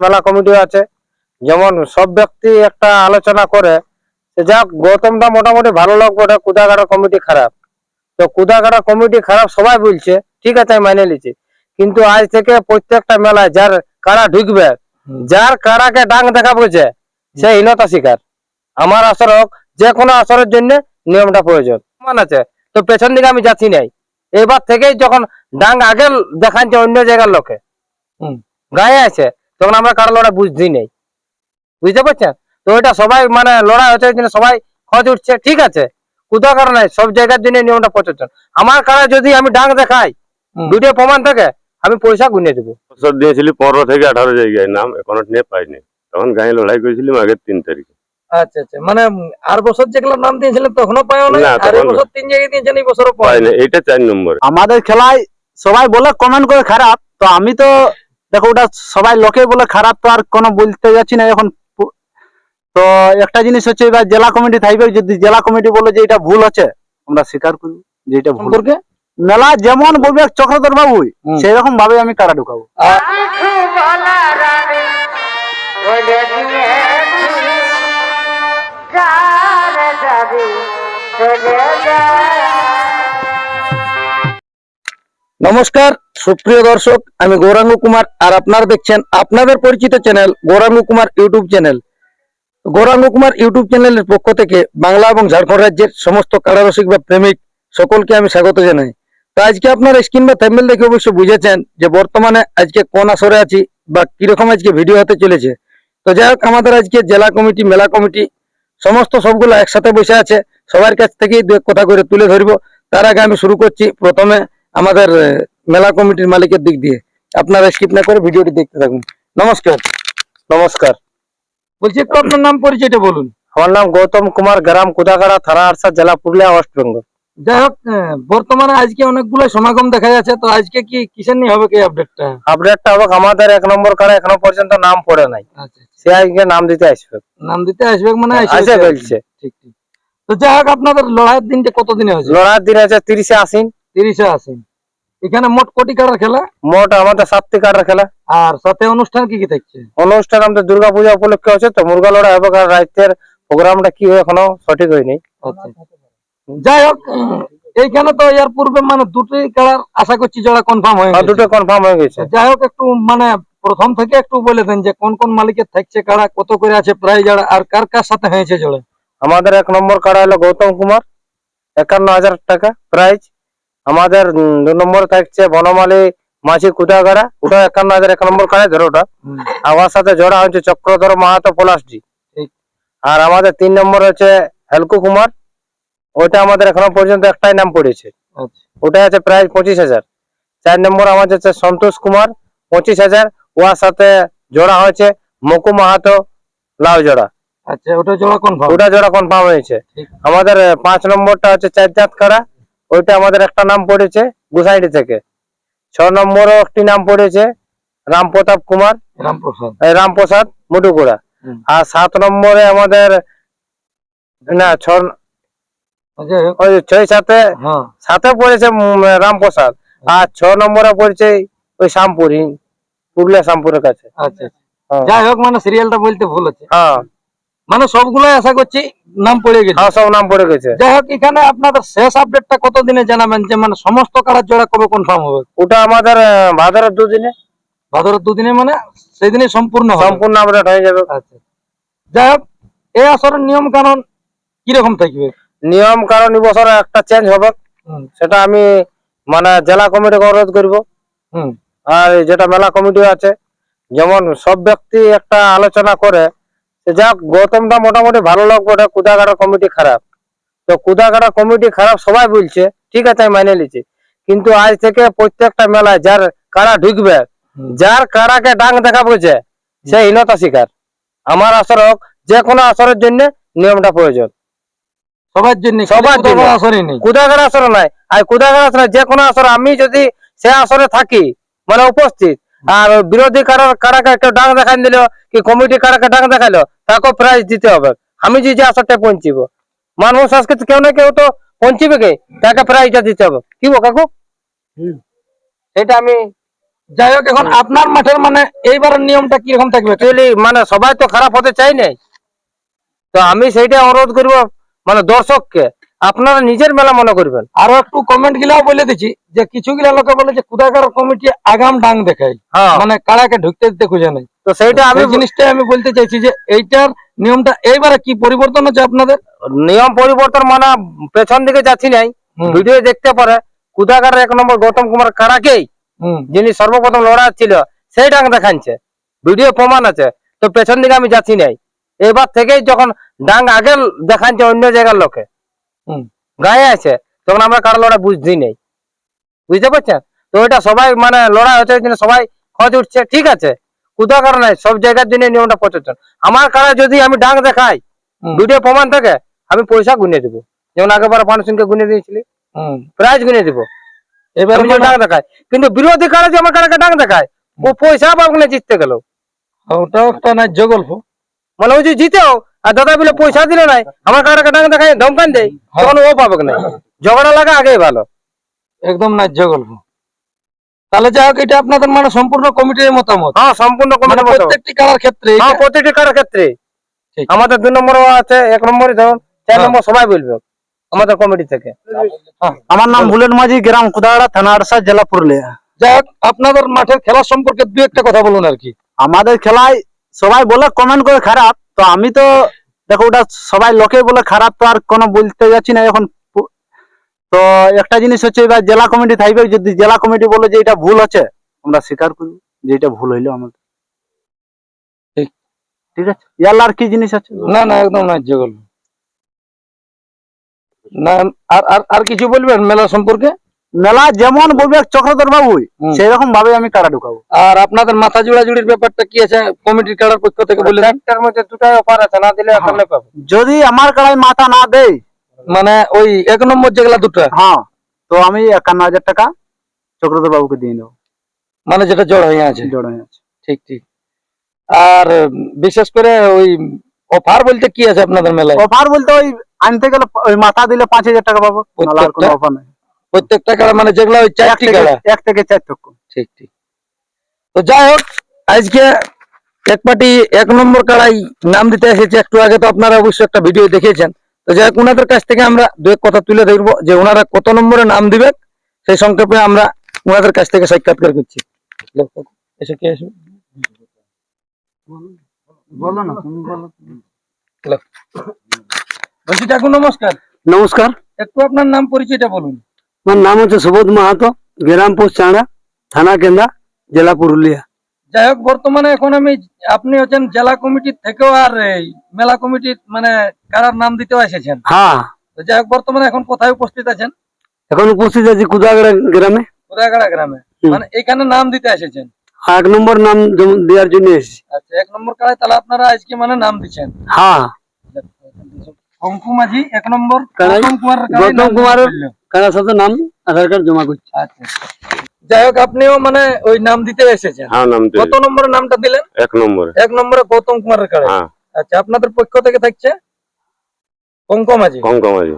মেলা কমিটি আছে। যেমন সব ব্যক্তি একটা আলোচনা করে যে যাক গৌতমটা মোটামুটি ভালো লোক বটে কুদাগাড়া কমিটি খারাপ। তো কুদাগাড়া কমিটি খারাপ সবাই বলছে ঠিক আছে আমি মাইনে নিচ্ছি। কিন্তু আজ থেকে প্রত্যেকটা মেলায় যার কারা ঢুকবে যার কারাকে ডাং দেখা বলছে সে হীনতা শিকার। আমার আসর হোক যে কোনো আসরের জন্য নিয়মটা প্রয়োজন। মান আছে তো পেছন দিকে আমি যাচ্ছি নাই। এবার থেকেই যখন ডাং আগে দেখাচ্ছে অন্য জায়গার লোকে গায়ে আছে তখন আমরা কারও লড়াই বুঝছি নেই। বুঝতে পারছেন? তো এটা সবাই মানে লড়াই হচ্ছে জন্য সবাই খোঁজ উঠছে ঠিক আছে? কোথাও কারণ নাই সব জায়গার জন্য নিয়মটা প্রযোজ্য। আমার কারা যদি আমি ডাং দেখাই। ভিডিও প্রমাণ থাকে আমি পয়সা গুনে দেবো। বছর দিয়েছিলি পনেরো থেকে আঠারো জায়গায় নাম এখনও নিয়ে পাইনি। তখন গায়ে লড়াই করেছিলাম আগের তিন তারিখে। আচ্ছা আচ্ছা। মানে আর বছর যেগুলো নাম দিয়েছিলেন তখনও পাও না না, আর তখন বছর তিন জায়গায় দিয়েছেন এই বছরও পাও পাইনি এইটা চার নম্বরে। আমাদের খেলায় সবাই বলে কমেন্ট করে খারাপ। তো আমি তো দেখো ওটা সবাই লোকে বলে খারাপ তো আর কোনো বলতে যাচ্ছি না এখন তো একটা জিনিস হচ্ছে এবার জেলা কমিটি থাকবে যদি জেলা কমিটি বলে যে এটা ভুল আছে আমরা স্বীকার করি যে এটা ভুল। সম্পর্কে? মেলা যেমন বলবে চক্রধর বাবু হুম। সেই রকম ভাবে আমি কারা ঢুকাবো? নমস্কার, সুপ্রিয় দর্শক, আমি গৌরাঙ্গ কুমার আর আপনারা দেখছেন আপনাদের পরিচিত channel Gauranga Kumar YouTube channel. Gauranga Kumar YouTube চ্যানেলের পক্ষ থেকে বাংলা এবং ঝাড়খণ্ড রাজ্যের সমস্ত কারারসিক বা প্রেমিক সকলকে আমি স্বাগত জানাই। তো আজকে আপনারা স্ক্রিন বা থ্যাম্বেল দেখে অবশ্যই বুঝেছেন যে বর্তমানে আজকে কোন আসরে আছি বা কীরকম আজকে ভিডিও হতে চলেছে। তো যাই হোক, আমাদের আজকে জেলা কমিটি, মেলা কমিটি, সমস্ত সবগুলো একসাথে বসে আছে। সবার কাছ থেকেই কথা করে তুলে ধরবো। তার আগে আমি শুরু করছি প্রথমে আমাদের মেলা কমিটির মালিকের দিক দিয়ে। আপনারা স্কিপ না করে ভিডিওটি দেখতে থাকুন। নমস্কার। নমস্কার। বলছি একটু আপনার নাম পরিচয়টা বলুন। আমার নাম গৌতম কুমার গ্রাম কুদাগাড়া থানা আরসা জেলা পুরুলিয়া ওয়েস্ট বেঙ্গল যাই হোক বর্তমানে আজকে অনেকগুলো সমাগম দেখা যাচ্ছে তো আজকে কি কিসের নিয়ে হবে কি আপডেটটা আপডেটটা হবে আমাদের এক নম্বর কারা এখনও পর্যন্ত নাম পড়ে নাই। আচ্ছা সে আজকে নাম দিতে আসবে। নাম দিতে আসবে মানে আসবে। বলছে। ঠিক ঠিক। তো যাই হোক আপনাদের লড়াইয়ের দিনটা কত দিনে হয়েছে? লড়ার দিন আছে তিরিশে আসিন তিরিশে আসেন এখানে মোট কোটি কাটার খেলা? মোট আমাদের সাতটি কাটার খেলা। আর সাথে অনুষ্ঠান কি কি থাকছে? অনুষ্ঠান আমাদের দুর্গা পূজা উপলক্ষে হচ্ছে তো মুরগা লড়াই হবে কারণ রাতের প্রোগ্রামটা কি এখনও সঠিক হয়নি। আচ্ছা। যাই হোক এইখানে তো এর পূর্বে মানে দুটি খেলার আশা করছি জোড়া কনফার্ম হয়ে হ্যাঁ, দুটো কনফার্ম হয়ে গেছে। যাই হোক একটু মানে প্রথম থেকে একটু বলে দেন যে কোন কোন মালিকের থাকছে কারা কত করে আছে প্রায় জোড়া আর কার কার সাথে হয়েছে জোড়া? আমাদের এক নম্বর কাড়া হলো গৌতম কুমার একান্ন হাজার টাকা প্রাইজ আমাদের দু নম্বর থাকছে বনমালী মাঝি কুদাগাড়া। ওটা একান্ন হাজার এক নম্বর কাড়াই ধরো ওটা। আমার সাথে জোড়া হচ্ছে চক্রধর মাহাতো পলাশজি। আর আমাদের তিন নম্বর হচ্ছে হেলকু কুমার। ওইটা আমাদের এখনও পর্যন্ত একটাই নাম পড়েছে। আচ্ছা। ওটা আছে প্রায় পঁচিশ হাজার। চার নম্বর আমাদের হচ্ছে সন্তোষ কুমার পঁচিশ হাজার। ওর সাথে জোড়া হয়েছে মকু মাহাতো লাউ জোড়া। আচ্ছা ওটা জোড়া কনফার্ম ওটা জোড়া কনফার্ম হয়েছে। আমাদের পাঁচ নম্বরটা হচ্ছে চার জাত কারা। ওইটা আমাদের একটা নাম পড়েছে গুসাইডি থেকে। ছ নম্বরও একটি নাম পড়েছে রাম প্রতাপ কুমার। রামপ্রসাদ। এই রামপ্রসাদ মুটুকুড়া আর সাত নম্বরে আমাদের না ছ ওই ছয় সাথে হ্যাঁ। সাথে পড়েছে রামপ্রসাদ। আর ছ নম্বরে পড়েছে ওই শ্যামপুর পুরুলিয়া শ্যামপুরের কাছে। আচ্ছা আচ্ছা। হ্যাঁ। যাই হোক মানে সিরিয়ালটা বলতে ভুল হচ্ছে। হ্যাঁ। মানে সবগুলাই আশা করছি নাম পড়ে গেছে। হ্যাঁ সব নাম পড়ে গেছে। যাই হোক এখানে আপনাদের শেষ আপডেটটা কত দিনে জানাবেন? যে মানে সমস্ত কারার জোড়া কবে কনফার্ম হবে? ওটা আমাদের ভাদরের দুদিনে। ভাদরের দুদিনে মানে সেই দিনে সম্পূর্ণ সম্পূর্ণ আপডেট হয়ে যাবে। আচ্ছা। যাই হোক এই আসরের নিয়ম কানুন কীরকম থাকবে? নিয়ম কারণ এই বছর একটা চেঞ্জ হবে। সেটা আমি মানে জেলা কমিটিকে অনুরোধ করব। হুম। আর যেটা মেলা কমিটি আছে যেমন সব ব্যক্তি একটা আলোচনা করে যে যাক গৌতমটা মোটামুটি ভালো লোক বটে কুদাগাড়া কমিটি খারাপ। তো কুদাগাড়া কমিটি খারাপ সবাই বলছে ঠিক আছে আমি মাইনে নিচ্ছি কিন্তু আজ থেকে প্রত্যেকটা মেলায় যার কারা ঢুকবে। যার কারাকে ডাং দেখা বলছে সে হীনতা শিকার। আমার আসর হোক যে কোনো আসরের জন্য নিয়মটা প্রয়োজন। সবার জন্য সবার জন্য। আসরই নেই। কুদাগাড়া আসর নাই। আর কুদাগাড়া আসর যে কোনো আসর আমি যদি সে আসরে থাকি মানে উপস্থিত আর বিরোধী কারার কারাকে কেউ ডাক দেখাই দিল কি কমিটি কারাকে ডাক দেখাইলো তাকে প্রাইজ দিতে হবে। আমি যে আসরটা পৌঁছিব। মানব সংস্কৃতি কেউ না কেউ তো পৌঁছিবে কে? তাকে প্রাইজটা দিতে হবে। কি গো কাকু? সেটা আমি যাই হোক এখন আপনার মাঠের মানে এইবারের নিয়মটা কীরকম থাকবে? মানে সবাই তো খারাপ হতে চাই নাই। তো আমি সেইটা অনুরোধ করব মানে দর্শককে। আপনারা নিজের মেলা মনে করবেন। আরও একটু কমেন্ট গুলাও বলে দিচ্ছি যে কিছু গুলা লোকে বলে যে কুদাকার কমিটি আগাম ডাং দেখায় হ্যাঁ। মানে কাড়াকে ঢুকতে দিতে খুঁজে নাই। তো সেইটা আমি জিনিসটাই আমি বলতে চাইছি যে এইটার নিয়মটা এইবারে কি পরিবর্তন হচ্ছে আপনাদের? নিয়ম পরিবর্তন মানে পেছন দিকে যাচ্ছি নাই ভিডিও দেখতে পারে কুদাগারের এক নম্বর গৌতম কুমার কারাকেই যিনি সর্বপ্রথম লড়া ছিল সেই ডাং দেখাচ্ছে ভিডিও প্রমাণ আছে তো পেছন দিকে আমি যাচ্ছি নাই। এবার থেকেই যখন ডাং আগে দেখাচ্ছে অন্য জায়গার লোকে। গায়ে আছে। তখন আমরা কারও লড়াই বুঝছি নেই। বুঝতে পারছেন? তো এটা সবাই মানে লড়াই হচ্ছে ওই জন্য সবাই খোঁজ উঠছে ঠিক আছে? কোথাও কারণ নাই সব জায়গার জন্য নিয়মটা প্রচলন আমার কারা যদি আমি ডাং দেখাই। ভিডিও প্রমাণ থাকে আমি পয়সা গুনে দেবো। যেমন আগেবার মানুষকে গুনে দিয়েছিলি প্রাইজ গুনে দিব। এবার আমি ডাং দেখায় কিন্তু বিরোধী কারা যে আমার কারাকে ডাং দেখায় ও পয়সা না জিততে গেল। ওটাও একটা ন্যায্য গল্প। মানে ওই যে জিতেও আর দাদা বলে পয়সা দিলে নাই। আমার কারাকে ডাং দেখায় ধমকান দেয়। তখন ও পাবে না। ঝগড়া লাগা আগেই ভালো। একদম ন্যায্য গল্প। তাহলে যাই হোক এটা আপনাদের মানে সম্পূর্ণ কমিটির মতামত। হ্যাঁ সম্পূর্ণ মানে কমিটি প্রত্যেকটি কারার ক্ষেত্রে হ্যাঁ প্রতিটি কারার ক্ষেত্রে। আমাদের দুই নম্বরও আছে এক নম্বরই ধরুন চার হ্যাঁ। নম্বর সবাই বলবে আমাদের কমিটি থেকে। আমার নাম বুলেন মাঝি গ্রাম কুদাগড়া থানা আরসা জেলা পুরুলিয়া। যাই হোক আপনাদের মাঠের খেলা সম্পর্কে দু একটা কথা বলুন আর কি। আমাদের খেলায় সবাই বলে কমেন্ট করে খারাপ। তো আমি তো দেখো ওটা সবাই লোকে বলে খারাপ তো আর কোনো বলতে যাচ্ছি না এখন। তো একটা জিনিস হচ্ছে এবার জেলা কমিটি থাকবে যদি জেলা কমিটি বলে যে এটা ভুল আছে আমরা স্বীকার করব যে এটা ভুল হইল আমাদের। ঠিক। আছে? ইয়ার আর কি জিনিস আছে? না না একদম ন্যায্য গল্প। না আর আর আর কিছু বলবেন মেলা সম্পর্কে? মেলা যেমন বলবে চক্রধর বাবু সেই রকম ভাবে আমি কারা ঢুকাবো। আর আপনাদের মাথা জোড়াজুড়ির ব্যাপারটা কি আছে? কমিটির খেলার পক্ষ থেকে বলে দেন। একটার মধ্যে দুটাই অফার আছে না দিলে এখন পাবো যদি আমার কারায় মাথা না দেয় মানে ওই এক নম্বর যেগুলা দুটো। হ্যাঁ তো আমি একান্ন হাজার টাকা চক্রধর বাবুকে দিয়ে দেবো মানে যেটা জড় হয়ে আছে। জড় হয়ে আছে। ঠিক ঠিক। আর বিশেষ করে ওই অফার বলতে কি আছে আপনাদের মেলায়? অফার বলতে ওই আনতে গেলে ওই মাথা দিলে পাঁচ হাজার টাকা পাবো। কোনো অফার নেই। প্রত্যেকটা কাড়া মানে যেগুলো ওই চারটি কাড়া এক থেকে চার তক ঠিক ঠিক। তো যাই হোক আজকে এক পার্টি এক নম্বর কাড়াই নাম দিতে এসেছে। একটু আগে তো আপনারা অবশ্যই একটা ভিডিও দেখেছেন তো যাই হোক ওনাদের কাছ থেকে আমরা দু এক কথা তুলে ধরবো যে ওনারা কত নম্বরে নাম দিবে সেই সংক্ষেপে আমরা ওনাদের কাছ থেকে সাক্ষাৎকার করছি। এসে কে এসে? বলো না তুমি বলো। বলছি ঠাকুর নমস্কার। নমস্কার। একটু আপনার নাম পরিচয়টা বলুন। আমার নাম হচ্ছে সুবোধ মাহাতো গ্রাম পোস্ট চাঁড়া থানা কেন্দা জেলা পুরুলিয়া যাই হোক বর্তমানে এখন আমি আপনি হচ্ছেন জেলা কমিটির থেকেও আর মেলা কমিটির মানে কারার নাম দিতেও এসেছেন হ্যাঁ যাই হোক বর্তমানে এখন কোথায় উপস্থিত আছেন এখন উপস্থিত আছি কুদাগড়া গ্রামে কোদাগাড়া গ্রামে মানে এখানে নাম দিতে এসেছেন এক নম্বর নাম দেওয়ার জন্য এসেছি আচ্ছা এক নম্বর কাড়ায় তাহলে আপনারা আজকে মানে নাম দিচ্ছেন হ্যাঁ অঙ্কু মাঝি এক নম্বর গৌতম কুমার গৌতম কুমারের-। কারার সাথে নাম আধার কার্ড জমা করছি। আচ্ছা। যাই হোক আপনিও মানে ওই নাম দিতে এসেছেন। হ্যাঁ নাম দিয়ে কত নম্বরে নামটা দিলেন? এক নম্বরে। এক নম্বরে গৌতম কুমারের হ্যাঁ। আচ্ছা আপনাদের পক্ষ থেকে থাকছে অঙ্ক মাঝি কম কমাজি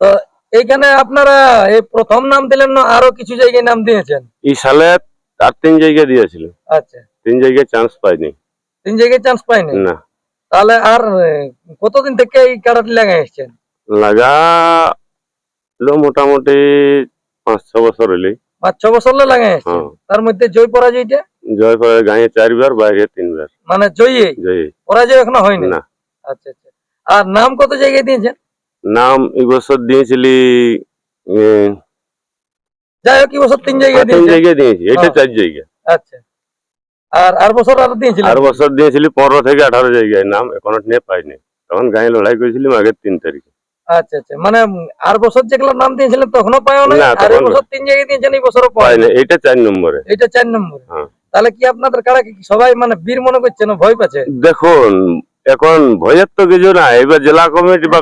তো এইখানে আপনারা এই প্রথম নাম দিলেন না আরও কিছু জায়গায় নাম দিয়েছেন? এই সালে আর তিন জায়গায় দিয়েছিল আচ্ছা। তিন জায়গায় চান্স পাইনি। তিন জায়গায় চান্স পাইনি? না। তাহলে আর কতদিন থেকে এই কাড়াটি লাগাই এসছেন? লাগা মোটামুটি পাঁচ ছ বছর হইলি পাঁচ ছ বছর এসছেন হ্যাঁ। তার মধ্যে জয় পরাজয়টা জয় পরে গাঁয়ে চারবার বাইরে তিনবার। মানে জয়ী? জয়। পরাজয় এখনও হয়নি? না। আচ্ছা আচ্ছা। আর নাম কত জায়গায় দিয়েছেন? নাম এই বছর দিয়েছিলি যাই হোক কি বছর তিন জায়গায় তিন জায়গায় দিয়েছি এটা হ্যাঁ। চার জায়গা। আচ্ছা। আর আর বছর আর দিয়েছিলেন? আর বছর দিয়েছিলি পনেরো থেকে আঠারো জায়গায়। নাম এখনও নিয়ে পাইনি। তখন গাঁয়ে লড়াই করেছিলাম আগের তিন তারিখে। আচ্ছা আচ্ছা। মানে আর বছর যেগুলো নাম দিয়েছিলেন তখনও না না, আর এই বছর তিন জায়গায় দিয়েছেন এই বছরও পাও পাইনি এটা চার নম্বরে। এটা চার নম্বর। হ্যাঁ। তাহলে কি আপনাদের কারা কি সবাই মানে বীর মনে করছে না ভয় পাচ্ছে? দেখুন এখন ভয়ের তো কিছু না এবার জেলা কমিটি বা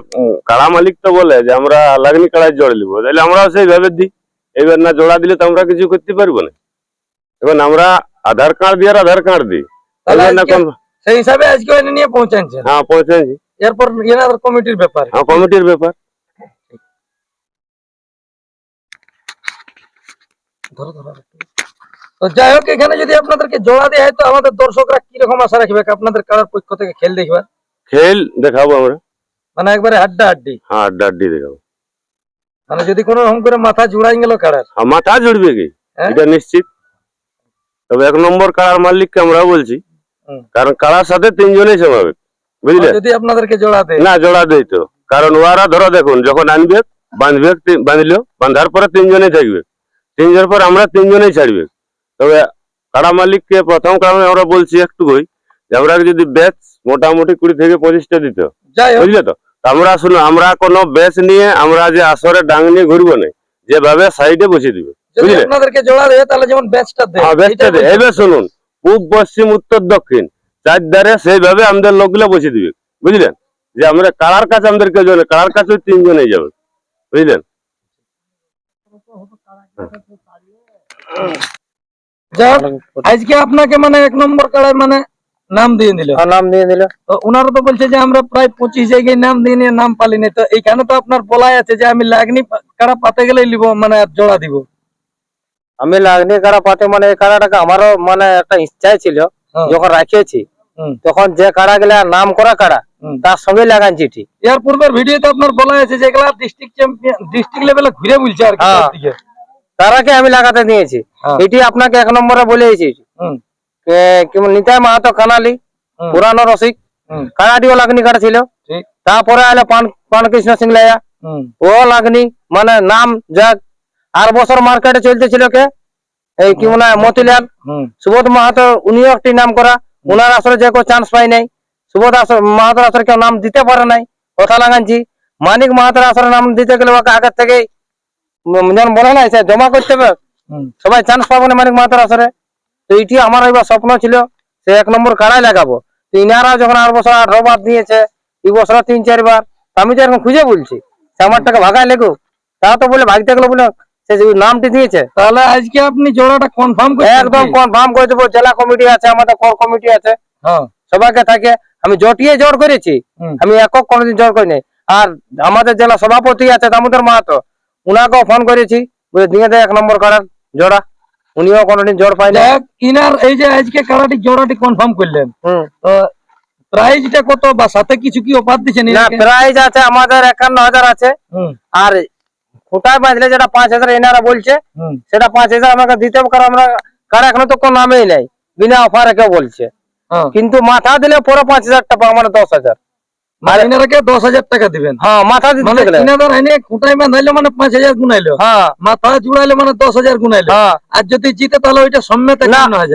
কাড়া মালিক তো বলে যে আমরা লাগনি কাড়ায় জড়ে নিবো তাহলে আমরাও সেইভাবে দিই। এবার না জোড়া দিলে তো আমরা কিছু করতে পারব না। এখন আমরা আধার কার্ড দিয়ে আর আধার কার্ড দিই। না সেই হিসাবে আজকে নিয়ে পৌঁছাচ্ছেন হ্যাঁ পৌঁছেছি এরপর কমিটির ব্যাপার। হ্যাঁ কমিটির ব্যাপার। ধরো ধরো তো যাই হোক এখানে যদি আপনাদেরকে জোড়া দেয় তো আমাদের দর্শকরা কীরকম আশা রাখবে? আপনাদের কারার পক্ষ থেকে খেল দেখবে খেল দেখাবো আমরা। মানে একবারে হাড্ডা হাড্ডি। হ্যাঁ আড্ডা আড্ডি দেখাবো। মানে যদি কোনো রকম করে মাথা জুড়াই গেল কারার? মাথা জুড়বে কি? হ্যাঁ? এটা নিশ্চিত। তবে এক নম্বর কাড়ার মালিককে আমরা বলছি। কারণ কাড়ার সাথে তিনজনেই সমাবে বুঝলে? যদি আপনাদেরকে জোড়া দেয়? না জোড়া দেই তো। কারণ ওরা ধরো দেখুন যখন আনবে বাঁধবে বাঁধলো বাঁধার পরে তিনজনেই থাকবে। তিনজনের পর আমরা তিনজনেই ছাড়বে। তবে কাড়া মালিককে প্রথম কারণে আমরা বলছি একটুকুই যে আমরা যদি ব্যাচ মোটামুটি কুড়ি থেকে পঁচিশটা দিত বুঝলে তো? আমরা শুনো আমরা কোনো ব্যাচ নিয়ে আমরা যে আসরে ডাং নিয়ে ঘুরবো না যেভাবে সাইডে বসিয়ে দিবে বুঝলে? আপনাদেরকে জোড়া দেয় তাহলে যেমন ব্যাচটা দেয় হ্যাঁ ব্যাচটা বলছি। এবার শুনুন পূব পশ্চিম উত্তর দক্ষিণ। চার ধারে সেইভাবে আমাদের লোকগুলো বসিয়ে দিবে। বুঝলেন? যে আমরা কারার কাছে আমাদের কেউ যাবে কারার কাছে ওই তিনজনেই যাবে। বুঝলেন? আজকে আপনাকে মানে এক নম্বর মানে নাম দিয়ে দিল নাম দিয়ে দিল তো ওনারা তো বলছে যে আমরা প্রায় পঁচিশ জায়গায় নাম দিয়ে নিয়ে নাম পালিনি তো এইখানে তো আপনার বলাই আছে যে আমি লাগনি কারা পাতে গেলে লিব মানে জোড়া দিব। আমি লাগনি কাড়া পাতে মানে এই কাড়াটাকে আমারও মানে একটা ইচ্ছাই ছিল হ্যাঁ। যখন রাখিয়েছি। তখন যে কাড়া গেলা নাম করা কাড়া তার সঙ্গে লাগান চিঠি। এর পূর্বের ভিডিওতে আপনার বলা যেগুলা ডিস্ট্রিক্ট চ্যাম্পিয়ন ডিস্ট্রিক্ট লেভেলে ঘুরে বলছে আর কি হ্যাঁ। তারাকে আমি লাগাতে দিয়েছি। হ্যাঁ। এটি আপনাকে এক নম্বরে বলেছি নিতাই মাহাতো কানালি পুরানো রসিক হুম। কানাডিও লাগনি কাটা ছিল। তারপরে আলো পান পানকৃষ্ণ সিং লাইয়া ও লাগনি মানে নাম যাক আর বছর মার্কেটে চলতেছিল কে? এই কি মনে হয় মতিলাল সুবোধ মাহাতো উনিও একটি নাম করা। উনার আসলে যে কেউ চান্স পাই নাই সুবোধ আসর মাহাতোর আসলে কেউ নাম দিতে পারে নাই কথা লাগানছি মানিক মাহাতোর আসলে নাম দিতে গেলে ওকে আগের থেকেই যেমন বলে নাই সে জমা করতে হবে। সবাই চান্স পাবো না মানিক মাহাতোর আসরে। তো এটি আমার এবার স্বপ্ন ছিল সে এক নম্বর কাড়াই লাগাবো। তো ইনারা যখন আর বছর আঠারো বার দিয়েছে এই বছর তিন চারবার আমি তো এরকম খুঁজে বলছি সে আমার টাকা ভাগায় লেগো তারা তো বলে ভাগতে গেলো বলে সে নামটি দিয়েছে তাহলে আজকে আপনি জোড়াটা কনফার্ম করে একদম কনফার্ম করে দেবো। জেলা কমিটি আছে আমাদের কোর কমিটি আছে। হ্যাঁ। সবাইকে থাকে। আমি জটিয়ে জোর করেছি। আমি একক কোনোদিন জোর করিনি আর আমাদের জেলা সভাপতি আছে দামোদর মাহাতো। উনাকেও ফোন করেছি। দিয়ে দেয় এক নম্বর করার জোড়া। উনিও কোনোদিন জোর পাইনি ইনার এই যে আজকে কাড়াটি জোড়াটি কনফার্ম করলেন। তো প্রাইজটা কত বা সাথে কিছু কি অফার দিচ্ছেন না প্রাইজ আছে আমাদের একান্ন হাজার আছে। আর খুঁটায় বাঁধলে যেটা পাঁচ হাজার এনারা বলছে সেটা পাঁচ হাজার আমাকে দিতে হবে কারণ আমরা কার এখনও তো কোনো নামেই নাই বিনা অফারে কেউ বলছে। হ্যাঁ। কিন্তু মাথা দিলে পরে পাঁচ হাজার টাকা মানে দশ হাজার। মানে ইনারাকে দশ হাজার টাকা দিবেন? হ্যাঁ মাথা মানে বাঁধাইলো মানে পাঁচ হাজার গুনাইলো। হ্যাঁ। মাথা জুড়াইলে মানে দশ হাজার গুনাইলো। হ্যাঁ। আর যদি জিতে তাহলে ওইটা সম্মেত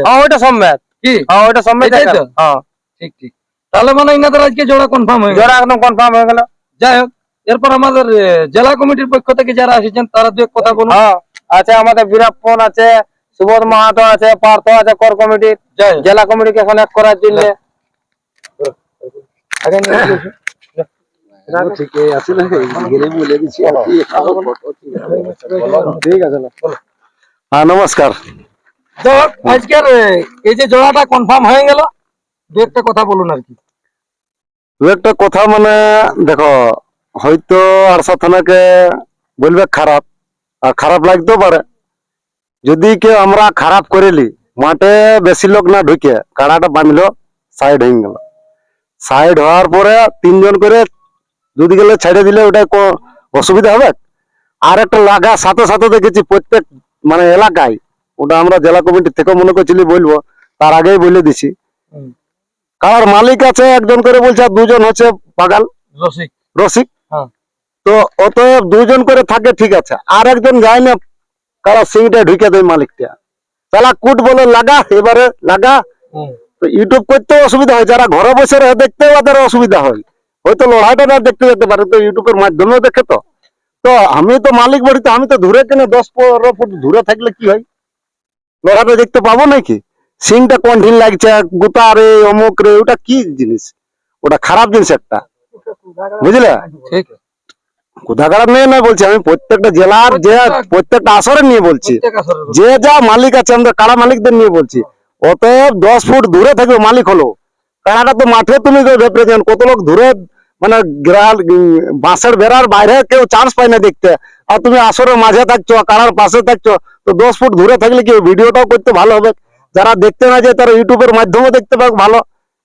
হ্যাঁ ওইটা সম্মেত। কি? হ্যাঁ ওইটা সম্মেত? হ্যাঁ। ঠিক ঠিক। তাহলে মানে ইনাদের আজকে জোড়া কনফার্ম হয়ে জোড়া একদম কনফার্ম হয়ে গেল। যাই হোক। এরপর আমাদের জেলা কমিটির পক্ষ থেকে যারা এসেছেন তারা দু এক কথা বলুন। হ্যাঁ আছে আমাদের বীরাপ্পন আছে সুবোধ মাহাতো আছে পার্থ আছে কর কমিটির। জেলা কমিটিকে এখন এক করার জন্য। হ্যাঁ নমস্কার। আজকের এই যে জোড়াটা কনফার্ম হয়ে গেল দু একটা কথা বলুন আর কি। দু একটা কথা মানে দেখো হয়তো আরসা থানাকে বলবে খারাপ আর খারাপ লাগতেও পারে। যদি কেউ আমরা খারাপ করেলি মাঠে বেশি লোক না ঢুকে কাড়াটা বাঁধলো সাইড হয়ে গেল। সাইড হওয়ার পরে তিনজন করে যদি গেলে ছেড়ে দিলে ওটা অসুবিধা হবে? আর একটা লাগা সাথে সাথে দেখেছি প্রত্যেক মানে এলাকায় ওটা আমরা জেলা কমিটি থেকে মনে করছিলি বলব তার আগেই বলে দিছি। কার মালিক আছে একজন করে বলছে আর দুজন হচ্ছে পাগাল রসিক। রসিক। তো অতএব দুজন করে থাকে ঠিক আছে। আর একজন যায় না কারা সিংটা ঢুকে দেয় মালিকটা। তাহলে কুট বলে লাগা এবারে লাগা। তো ইউটিউব করতেও অসুবিধা হয় যারা ঘরে বসে রহে দেখতেও তাদের অসুবিধা হয়। হয়তো লড়াইটা না দেখতে যেতে পারে তো ইউটিউবের মাধ্যমেও দেখে তো। তো আমি তো মালিক বাড়িতে আমি তো দূরে কেন দশ পনেরো ফুট দূরে থাকলে কি হয়? লড়াইটা দেখতে পাবো নাকি? সিংটা কন্ঠিন লাগছে গুতা রে অমুক রে ওটা কি জিনিস? ওটা খারাপ জিনিস একটা। বুঝলে? ঠিক। কোথা খারাপ নিয়ে না বলছি আমি প্রত্যেকটা জেলার যে প্রত্যেকটা- আসরে নিয়ে বলছি। যে যা মালিক আছে আমরা কারা মালিকদের নিয়ে বলছি? অতএব দশ ফুট দূরে থাকবে মালিক হলো। কারাটা তো মাঠে তুমি রিপ্রেজেন্ট কত লোক দূরে মানে বাঁশের বেড়ার বাইরে কেউ চান্স পায় না দেখতে। আর তুমি আসরের মাঝে থাকছো কারার পাশে থাকছো তো দশ ফুট দূরে থাকলে কি ভিডিওটাও করতে ভালো হবে? যারা দেখতে না যায় তারা ইউটিউবের মাধ্যমে দেখতে পাবে ভালো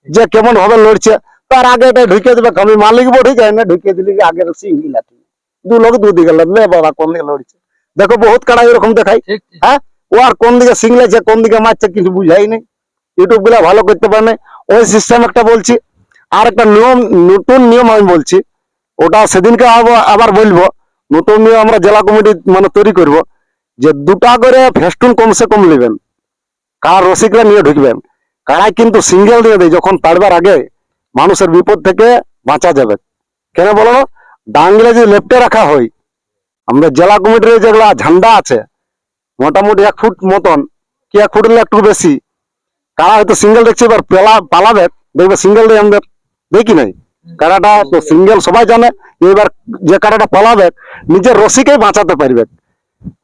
যে কেমন ভাবে লড়ছে। তার আগে এটা ঢুকে দেবে আমি মালিক না ঢুকে দিলি আগের সিঙ্গি লাঠি। দু লোক দু দিকে লড়লে বাবা কোন দিকে লড়ছে? দেখো বহুত কাড়া এরকম দেখাই। হ্যাঁ? ও আর কোন দিকে সিংলেছে কোন দিকে মারছে কিছু বুঝাই নেই ইউটিউবগুলা ভালো করতে পারে ওই সিস্টেম একটা বলছি। আর একটা নিয়ম নতুন নিয়ম আমি বলছি। ওটা সেদিনকে আবার বলব। নতুন নিয়ম আমরা জেলা কমিটি মানে তৈরি করব যে দুটা করে ফেস্টুন কমসে কম নেবেন। কার রসিকরা নিয়ে ঢুকবেন। কারাই কিন্তু সিঙ্গেল দিয়ে দেয় যখন পাড়বার আগে মানুষের বিপদ থেকে বাঁচা যাবে। কেন বলো? ডাঙ্গলে যদি লেফটে রাখা হয়, আমরা জেলা কমিটির যেগুলা ঝান্ডা আছে, মোটামুটি এক ফুট মতন, কি এক ফুট একটু বেশি, কারা হয়তো সিঙ্গেল দেখছে, এবার পেলা পালাবে, দেখবে সিঙ্গেল দিয়ে আমাদের দেখি নাই? কারাটা তো সিঙ্গেল সবাই জানে, এবার যে কারাটা পালাবে, নিজের রসিকেই বাঁচাতে পারবে।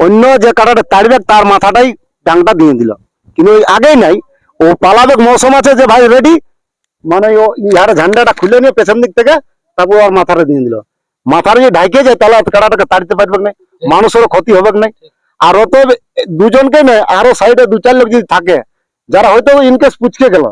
অন্য যে কারাটা তাড়বে, তার মাথাটাই ডাংটা দিয়ে দিল। কিন্তু আগেই নাই, ও পালাবে, মৌসুম আছে যে ভাই রেডি মানে ও ইহার ঝান্ডাটা খুলে নিয়ে পেছন দিক থেকে, তারপর আর মাথাটা দিয়ে দিল। মাথার যদি ঢাইকে যায়, তাহলে আর কারাটাকে তাড়িতে পারবে না, মানুষেরও ক্ষতি হবে না। আর অত দুজনকে না, আরও সাইডে দু চার লোক যদি থাকে, যারা হয়তো ইনকেস পুচকে গেল,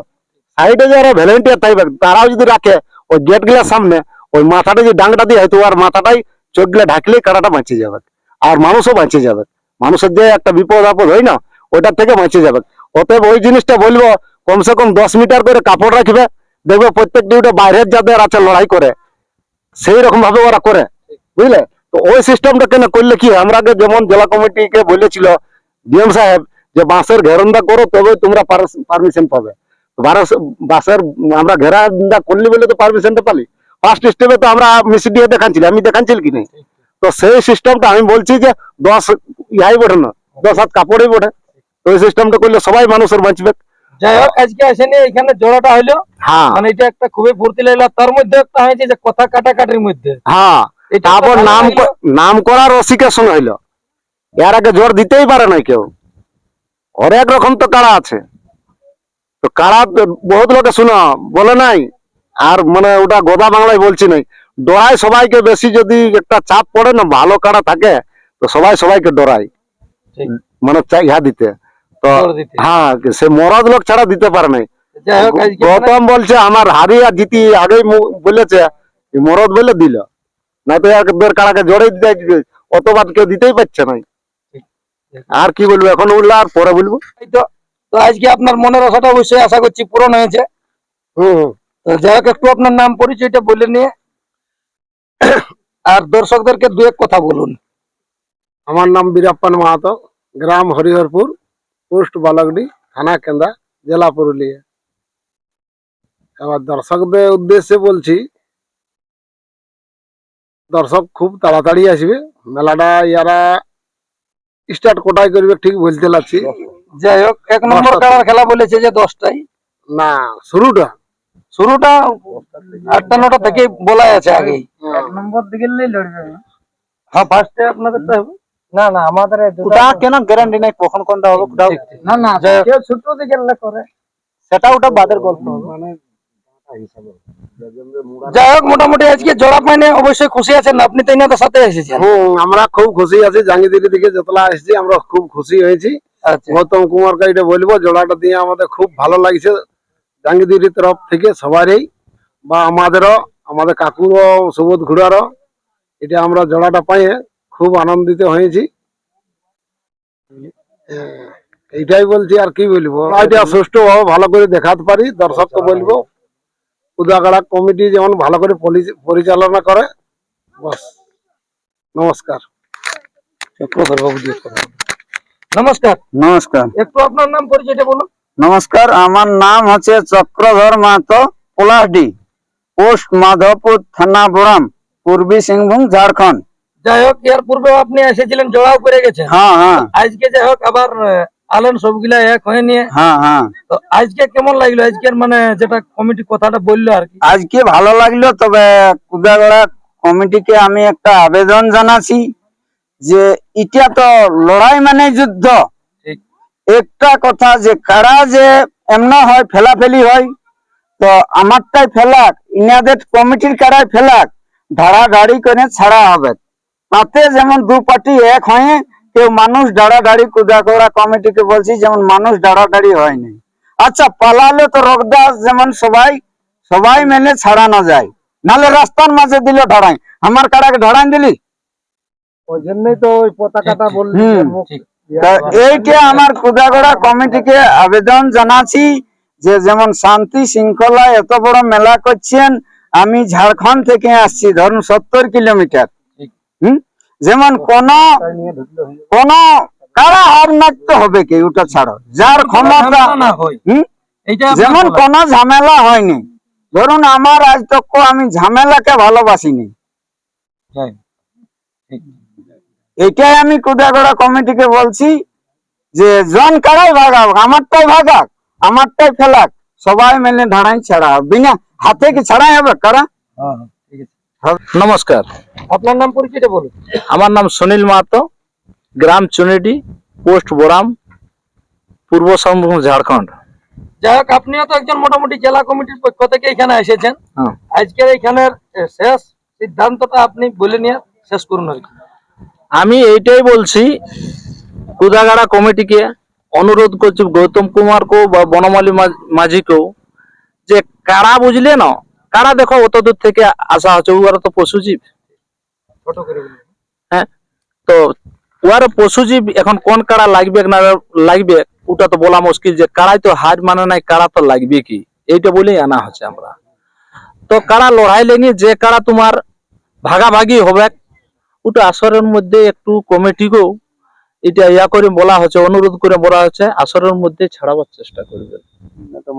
সাইডে যারা ভ্যালেন্টিয়ার থাকবে তারাও যদি রাখে, ওই গেটগুলার সামনে, ওই মাথাটা যে ডাংটা দিয়ে হয়তো আর মাথাটাই চোখগুলা ঢাকলে কারাটা বাঁচিয়ে যাবে। আর মানুষও বাঁচিয়ে যাবে। মানুষের যে একটা বিপদ আপদ হয় না, ওইটার থেকে বাঁচিয়ে যাবে। অতএব ওই জিনিসটা বলব, কমসে কম দশ মিটার করে কাপড় রাখবে, দেখবে প্রত্যেক ডিউটি বাইরের যাদের আছে লড়াই করে সেই রকম ভাবে ওরা করে, বুঝলে? তো ওই সিস্টেমটা কেন করলে কি আমরা যেমন জেলা কমিটিকে বলেছিল, ডিএম সাহেব, যে বাঁশের ঘেরন্দা করো তবে তোমরা পারমিশন পাবে। বাঁশের আমরা ঘেরান্দা করলি বলে তো পারমিশনটা পালি। ফার্স্ট স্টেপে তো আমরা মিসি দিয়ে দেখাচ্ছিলি, আমি দেখাচ্ছিল কি নেই? তো সেই সিস্টেমটা আমি বলছি যে দশ ইহাই বটে না, দশ হাত কাপড়ই বটে। তো ওই সিস্টেমটা করলে সবাই মানুষের বাঁচবে। যাই হোক আজকে আসেনি এখানে জোড়াটা হইল। হ্যাঁ। মানে এটা একটা খুবই ফুর্তি লাগল। তার মধ্যে একটা হয়েছে যে কথা কাটাকাটির মধ্যে। হ্যাঁ তারপর নাম নাম করার রসিকেশন হইল। এর আগে জোর দিতেই পারে না কেউ। অনেক রকম তো কাড়া আছে। তো কাড়া তো বহুত লোকে শুনো বলে নাই আর মানে ওটা গোদা বাংলায় বলছি নাই। ডরায় সবাইকে বেশি যদি একটা চাপ পড়ে না ভালো কাড়া থাকে তো সবাই সবাইকে ডরায়। মানে চাই ইহা দিতে। তো। হ্যাঁ সে মরদ লোক ছাড়া দিতে পারে নাই। গৌতম বলছে আমার হারি আর জিতি আগেই বলেছে মরদ বলে দিল। না তো একবার কাড়াকে জড়ে দিতে অতবার কেউ দিতেই পারছে না আর কি বলব এখন বলল আর পরে বলব। তো আজকে আপনার মনের আশাটা অবশ্যই আশা করছি পূরণ হয়েছে। হুম যাই হোক একটু আপনার নাম পরিচয়টা বলে নিয়ে। আর দর্শকদেরকে দু এক কথা বলুন। আমার নাম বীরাপ্পান মাহাতো গ্রাম হরিহরপুর। পোস্ট বালকডি থানা কেন্দা জেলা পুরুলিয়া। এবার দর্শকদের উদ্দেশ্যে বলছি দর্শক খুব তাড়াতাড়ি আসবে। মেলাটা ইয়ারা স্টার্ট কোটায় করবে ঠিক বলতে লাগছি যাই হোক এক নম্বর কালার খেলা বলেছে যে দশটাই না শুরুটা। শুরুটা আটটা নটা থেকে বলাই আছে আগেই। নম্বর দিকে লড়বে। হ্যাঁ ফার্স্টে আপনাদের তো হবে। না না আমাদের ওটা কেন গ্যারান্টি নাই? কখন কোনটা হবে ওটাও না না যাই হোক। কেউ ছোট দিকে করে। সেটা ওটা বাদের গল্প হবে। মানে যাই হোক মোটামুটি আজকে জোড়া পাইনে অবশ্যই খুশি আছেন। আপনি তো ইনাদের সাথে এসেছেন। হুম আমরা খুব খুশি আছি। জাঙ্গিদিরি দিকে যতলা এসেছি আমরা খুব খুশি হয়েছি। আচ্ছা। গৌতম কুমারকে এটা বলব জোড়াটা দিয়ে আমাদের খুব ভালো লাগছে। জাঙ্গিদিরির তরফ থেকে সবারই বা আমাদেরও আমাদের কাকুরও সুবোধ ঘুরারও এটা আমরা জোড়াটা পাইয়ে খুব আনন্দিত হয়েছি। এইটাই বলছি আর কি বলব? এটা সুষ্ঠু ভাবে ভালো করে দেখাতে পারি দর্শককে বলব। উদাগাড়া কমিটি যেমন ভালো করে পরিচালনা করে বাস। নমস্কার। নমস্কার। নমস্কার। একটু আপনার নাম পরিচয়টা বলুন। নমস্কার আমার নাম হচ্ছে চক্রধর মাহাতো পলাশডি পোস্ট মাধবপুর থানা বোরাম পূর্বী সিংভূম ঝাড়খণ্ড। যাই হোক এর পূর্বে আপনি এসেছিলেন জড়াও করে গেছেন। হ্যাঁ হ্যাঁ। আজকে যাই হোক আবার আলেন সবগুলা এক হয়ে নিয়ে। হ্যাঁ হ্যাঁ। তো আজকে কেমন লাগল? আজকের মানে যেটা কমিটি কথাটা বলল আর কি। আজকে ভালো লাগল তবে কুদাগড়া কমিটিকে আমি একটা আবেদন জানাছি যে এটা তো লড়াই মানে যুদ্ধ। একটা কথা যে কারা যে এমন হয় ফেলাফেলি হয় তো আমারটাই ফেলাক ইনাদের কমিটির কারাই ফেলাক ধাড়া গাড়ি করে ছাড়া হবে। তাতে যেমন দু পার্টি এক হয়ে কেউ মানুষ ডাড়াডাড়ি কুদাকড়া কমিটিকে বলছি যেমন মানুষ ডাড়াডাড়ি হয়নি। আচ্ছা পালালে তো রোগদাস যেমন সবাই সবাই মেলে ছাড়ানো যায়। নালে রাস্তার মাঝে দিল ঢাড়াই আমার কাড়াকে ঢাড়াই দিলি? ওই জন্যই তো ওই পতাকাটা বললি হুম। যে মুখ তা এইটা আমার কুদাগড়া কমিটিকে আবেদন জানাচ্ছি যে যেমন শান্তি শৃঙ্খলা এত বড় মেলা করছেন আমি ঝাড়খণ্ড থেকে আসছি ধরুন সত্তর কিলোমিটার। হুম? যেমন কোন কোন কারা হার নাচতে হবে কি ওটা ছাড়ো। যার ক্ষমতা হয়। যেমন কোন ঝামেলা হয়নি। ধরুন আমার আজ তক আমি ঝামেলাকে ভালোবাসিনি। এটাই আমি কুদাগড়া কমিটিকে বলছি যে জন কারাই ভাগাক আমারটাই ভাগাক আমারটাই ফেলাক। সবাই মিলে ধারাই ছাড়া। বিনা হাতে কি ছাড়াই হবে কারা? নমস্কার আপনার নাম পরিচয়টা বলুন আমার নাম সুনীল মাহাতো গ্রাম চুনিডি পোস্ট বোরাম পূর্ব সম্ভব ঝাড়খণ্ড যাই হোক আপনিও তো একজন মোটামুটি জেলা কমিটির পক্ষ থেকে এখানে এসেছেন হ্যাঁ। আজকের এখানের শেষ সিদ্ধান্তটা আপনি বলে নিয়ে শেষ করুন আর কি। আমি এইটাই বলছি কুদাগাড়া কমিটিকে অনুরোধ করছি গৌতম কুমারকেও বা বনমালী মাঝিকেও যে কারা বুঝলে না কারা দেখো অত দূর থেকে আসা, হচ্ছে ওরা তো পশুজীব। হ্যাঁ? তো ওয়ার পশুজীব এখন কোন কারা লাগবে না লাগবে, ওটা তো বলা মুশকিল যে কাড়াই তো হার মানে নাই, কারা তো লাগবে কি? এইটা বলেই আনা হচ্ছে আমরা। তো কারা লড়াই লেগে, যে কারা তোমার ভাগাভাগি হবে, ওটা আসরের মধ্যে একটু কমিটিকেও এটা ইয়া করে বলা হচ্ছে অনুরোধ করে বলা হচ্ছে আসরের মধ্যে ছাড়াবার চেষ্টা করবে।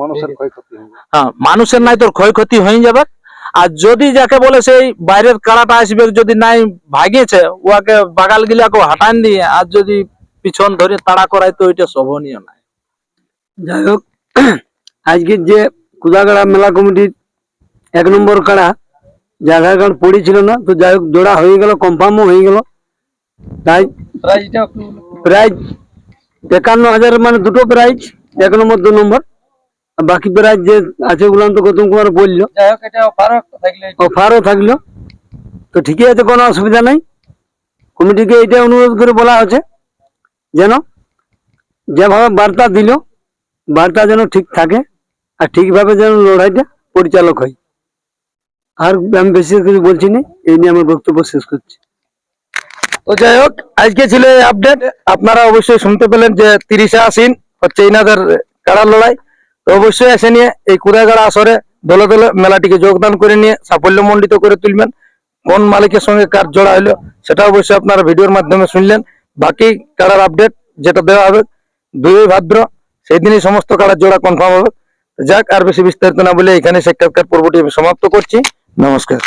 মানুষের ক্ষয়ক্ষতি হ্যাঁ মানুষের নাই তোর ক্ষয়ক্ষতি হয়ে যাবে। আর যদি যাকে বলে সেই বাইরের কাড়াটা আসবে যদি নাই ভাগিয়েছে ওকে বাগাল গিলাকে হাঁটান দিয়ে আর যদি পিছন ধরে তাড়া করায় তো এটা শোভনীয় নাই। যাই হোক আজকের যে কুদাগড়া মেলা কমিটির এক নম্বর কাড়া জায়গা কার্ড পড়েছিল না তো যাই হোক জোড়া হয়ে গেল কনফার্মও হয়ে গেল। তাই একান্ন হাজার মানে দুটো এক নম্বর দু নম্বর। বাকি যে আছে ওগুলো তো গৌতম কুমার বলল। অফারও থাকল তো ঠিকই আছে কোনো অসুবিধা নাই। কমিটিকে এটা অনুরোধ করে বলা হচ্ছে যেন যেভাবে বার্তা দিল বার্তা যেন ঠিক থাকে আর ঠিকভাবে যেন লড়াইটা পরিচালক হয়। আর আমি বেশি কিছু বলছি না এই নিয়ে আমার বক্তব্য শেষ করছি। তো যাই হোক, আজকে ছিল এই আপডেট আপনারা অবশ্যই শুনতে পেলেন যে তিরিশে আসিন হচ্ছে ইনাদের কাড়ার লড়াই। তো অবশ্যই এসে নিয়ে এই কুড়াগাড়া আসরে দলে দলে মেলাটিকে যোগদান করে নিয়ে সাফল্য সাফল্যমণ্ডিত করে তুলবেন। কোন মালিকের সঙ্গে কার জোড়া হলো সেটা অবশ্যই আপনারা ভিডিওর মাধ্যমে শুনলেন। বাকি কাড়ার আপডেট যেটা দেওয়া হবে দুই ভাদ্র, সেই দিনই সমস্ত কাড়ার জোড়া কনফার্ম হবে। যাক, আর বেশি বিস্তারিত না বলে এখানে সাক্ষাৎকার পর্বটি আমি সমাপ্ত করছি। নমস্কার।